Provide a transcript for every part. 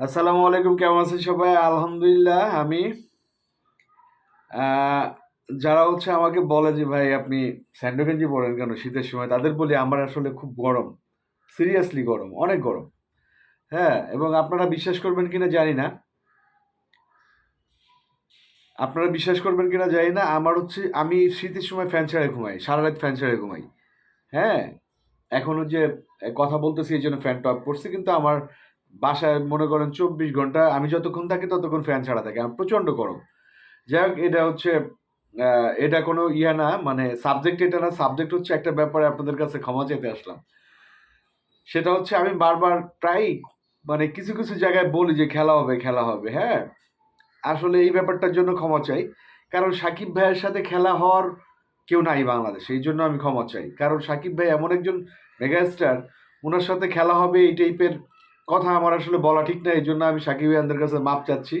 আসসালামু আলাইকুম, কেমন আছেন সবাই? আলহামদুলিল্লাহ, আমি যারা হচ্ছে আমাকে বলে যে, ভাই, আপনি স্যান্ডো গেঞ্জি কেন শীতের সময়? তাদের বলি, আমার আসলে খুব গরম, সিরিয়াসলি গরম, অনেক গরম। হ্যাঁ এবং আপনারা বিশ্বাস করবেন কিনা জানি না। আপনারা বিশ্বাস করবেন কিনা জানি না, আমার হচ্ছে, আমি শীতের সময় ফ্যান ছেড়ে ঘুমাই, সারা রাত ফ্যান ছেড়ে ঘুমাই। হ্যাঁ এখনও যে কথা বলতেছি, এই জন্য ফ্যান টপ করছি, কিন্তু আমার বাসায় মনে করেন চব্বিশ ঘণ্টা, আমি যতক্ষণ থাকি ততক্ষণ ফ্যান ছাড়া থাকে আমার প্রচণ্ড গরম। যাই হোক, এটা হচ্ছে এটা কোনো ইয়া না মানে সাবজেক্ট এটা না সাবজেক্ট হচ্ছে একটা ব্যাপারে আপনাদের কাছে ক্ষমা চাইতে আসলাম। সেটা হচ্ছে আমি বারবার প্রায় মানে কিছু কিছু জায়গায় বলি যে খেলা হবে খেলা হবে হ্যাঁ? আসলে এই ব্যাপারটার জন্য ক্ষমা চাই। কারণ সাকিব ভাইয়ের সাথে খেলা হওয়ার কেউ নাই বাংলাদেশে, এই জন্য আমি ক্ষমা চাই। কারণ সাকিব ভাই এমন একজন মেগাস্টার ওনার সাথে খেলা হবে এই টাইপের কথা আমার আসলে বলা ঠিক না এই জন্য আমি সাকিব ভাইয়ানদের কাছে মাপ চাচ্ছি।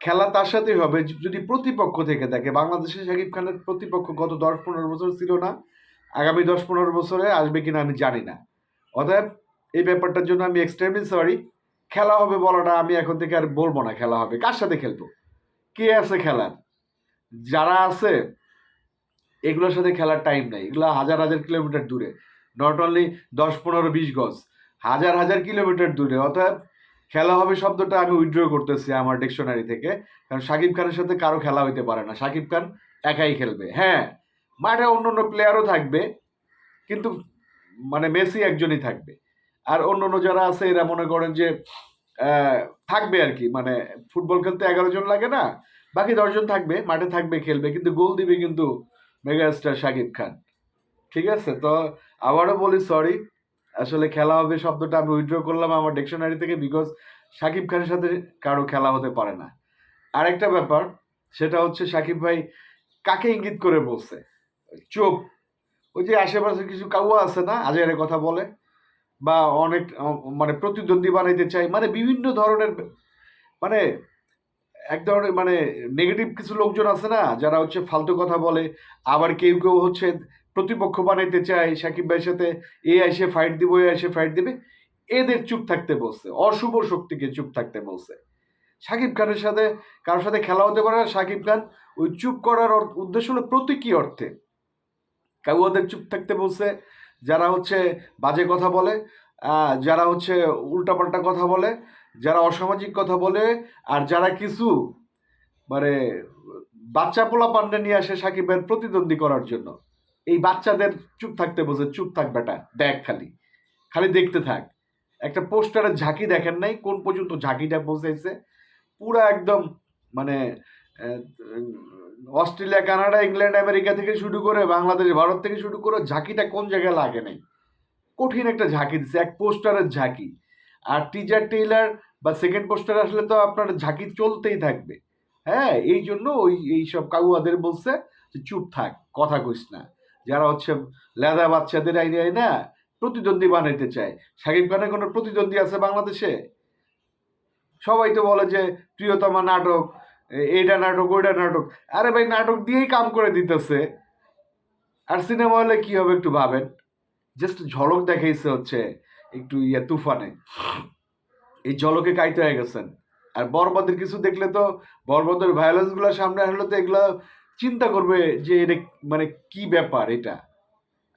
খেলা তার সাথেই হবে যদি প্রতিপক্ষ থেকে থাকে। বাংলাদেশে সাকিব খানের প্রতিপক্ষ গত দশ পনেরো বছর ছিল না, আগামী দশ পনেরো বছরে আসবে কিনা আমি জানি না। অতএব এই ব্যাপারটার জন্য আমি এক্সট্রিমলি সরি খেলা হবে বলাটা আমি এখন থেকে আর বলব না, খেলা হবে। কার সাথে খেলব? কে আছে খেলার? যারা আছে, এগুলোর সাথে খেলার টাইম নেই। এগুলো হাজার হাজার কিলোমিটার দূরে। নট অনলি দশ পনেরো, বিশ গজ। হাজার হাজার কিলোমিটার দূরে। অতএব খেলা হবে শব্দটা আমি উইথড্র করতেছি আমার ডিকশনারি থেকে। কারণ সাকিব খানের সাথে কারও খেলা হইতে পারে না। সাকিব খান একাই খেলবে। হ্যাঁ মাঠে অন্য অন্য প্লেয়ারও থাকবে, কিন্তু মানে মেসি একজনই থাকবে। আর অন্য অন্য যারা আছে, এরা মনে করেন যে থাকবে আর কি। মানে ফুটবল খেলতে এগারো জন লাগে না, বাকি দশজন থাকবে, মাঠে থাকবে, খেলবে। কিন্তু গোল দিবে কিন্তু মেগাস্টার শাকিব খান। ঠিক আছে? তো আবারও বলি সরি আসলে খেলা হবে শব্দটা আমি উইথড্র করলাম আমার ডিকশনারি থেকে বিকজ শাকিব খানের সাথে কারও খেলা হতে পারে না। আরেকটা ব্যাপার, সেটা হচ্ছে শাকিব ভাই কাকে ইঙ্গিত করে বলছে? চুপ। ওই যে আশেপাশে কিছু কাউয়া আছে না আজের কথা বলে, বা অনেক মানে প্রতিদ্বন্দ্বী বানাইতে চাই মানে বিভিন্ন ধরনের মানে এক ধরনের মানে নেগেটিভ কিছু লোকজন আছে না, যারা হচ্ছে ফালতু কথা বলে, আবার কেউ কেউ হচ্ছে প্রতিপক্ষ বানাইতে চায়, সাকিব ভাইয়ের সাথে এ এসে ফাইট দিব, এ এসে ফাইট দিবে, এদের চুপ থাকতে বলছে, অশুভ শক্তিকে চুপ থাকতে বলছে। সাকিব খানের সাথে, কারোর সাথে খেলা হতে পারে না, সাকিব খান ওই চুপ করার উদ্দেশ্য হলো প্রতীকী অর্থে। কেউ ওদের চুপ থাকতে বলছে, যারা হচ্ছে বাজে কথা বলে যারা হচ্ছে উল্টাপাল্টা কথা বলে, যারা অসামাজিক কথা বলে, আর যারা কিছু মানে বাচ্চা পোলা পান্ডে নিয়ে আসে সাকিবের প্রতিদ্বন্দ্বী করার জন্য। এই বাচ্চাদের চুপ থাকতে বসে চুপ থাক বেটা, দেখ খালি খালি দেখতে থাক। একটা পোস্টারের ঝাঁকি দেখেন নাই, কোন পর্যন্ত ঝাঁকিটা পৌঁছাইছে পুরো একদম মানে অস্ট্রেলিয়া, কানাডা, ইংল্যান্ড, আমেরিকা থেকে শুরু করে বাংলাদেশ, ভারত থেকে শুরু করে ঝাঁকিটা কোন জায়গায় লাগে নাই? কঠিন একটা ঝাঁকি দিচ্ছে এক পোস্টারের ঝাঁকি। আর টিজার টেইলার বা সেকেন্ড পোস্টার আসলে তো আপনার ঝাঁকি চলতেই থাকবে। হ্যাঁ এই জন্য ওই, এইসব কাউয়াদের বলছে চুপ থাক, কথা কইস না। যারা হচ্ছে লেদা বাচ্চাদের আইনে না প্রতিদ্বন্দ্বী বানাইতে চায়। সাকিব খানের কোনো প্রতিদ্বন্দ্বী আছে বাংলাদেশে? সবাই তো বলে যে প্রিয়তমা নাটক এইটা নাটক ওইটা নাটক। আরে ভাই, নাটক দিয়েই কাম করে দিতেছে। আর সিনেমা হলে কি হবে একটু ভাবেন? জাস্ট ঝলক দেখাইছে হচ্ছে একটু ইয়ে তুফানে। এই ঝলকে কাইতে হয়ে গেছেন। আর বরবাদের কিছু দেখলে তো বরবাদের ভায়োলেন্সগুলো সামনে আসলে তো এগুলো চিন্তা করবে যে এটা মানে কি ব্যাপার এটা?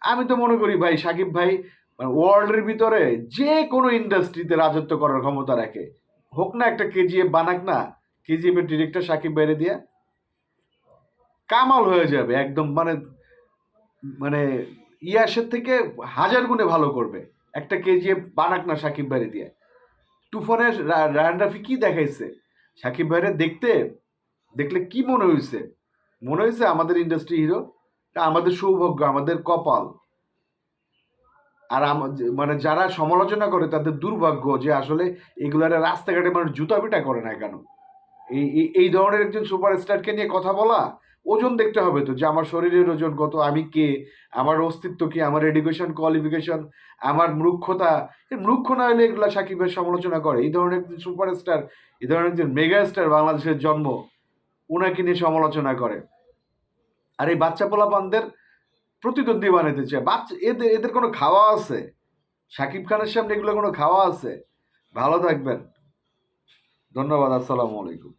আমি তো মনে করি ভাই, সাকিব ভাই মানে ওয়ার্ল্ডের ভিতরে যে কোনো ইন্ডাস্ট্রিতে রাজত্ব করার ক্ষমতা রাখে। হোক না একটা কেজিএফ বানাক না কেজিএফ এর ডিরেক্টর সাকিব বাইরে দিয়া, কামাল হয়ে যাবে একদম মানে মানে ইয়াসের থেকে হাজার গুণে ভালো করবে। একটা কেজিএফ বানাক না সাকিব বাইরে দিয়ে। তুফানের রায়ান রাফি কি দেখাইছে? সাকিব ভাইরে দেখতে, দেখলে কি মনে হয়েছে মনে হয়েছে আমাদের ইন্ডাস্ট্রি হিরো আমাদের সৌভাগ্য, আমাদের কপাল। আর মানে যারা সমালোচনা করে তাদের দুর্ভাগ্য যে আসলে এগুলার রাস্তাঘাটে মানুষ জুতা পিটা করে না কেন? এই, এই- এই ধরনের একজন সুপারস্টারকে নিয়ে কথা বলা, ওজন দেখতে হবে তো, যে আমার শরীরের ওজন কত, আমি কে, আমার অস্তিত্ব কি, আমার এডুকেশন কোয়ালিফিকেশন আমার মূর্খতা। এই মূর্খ না হলে এগুলো সাকিবের সমালোচনা করে। এই ধরনের একজন সুপারস্টার এই ধরনের একজন মেগা স্টার বাংলাদেশের জন্ম ওনাকে নিয়ে সমালোচনা করে। আর এই বাচ্চা পোলাপানদের প্রতিদ্বন্দ্বী বানাইতে চায়। বাচ্চা, এদের এদের কোনো খাওয়া আছে? সাকিব খানের সামনে এগুলো কোনো খাওয়া আছে? ভালো থাকবেন। ধন্যবাদ, আসসালামু আলাইকুম।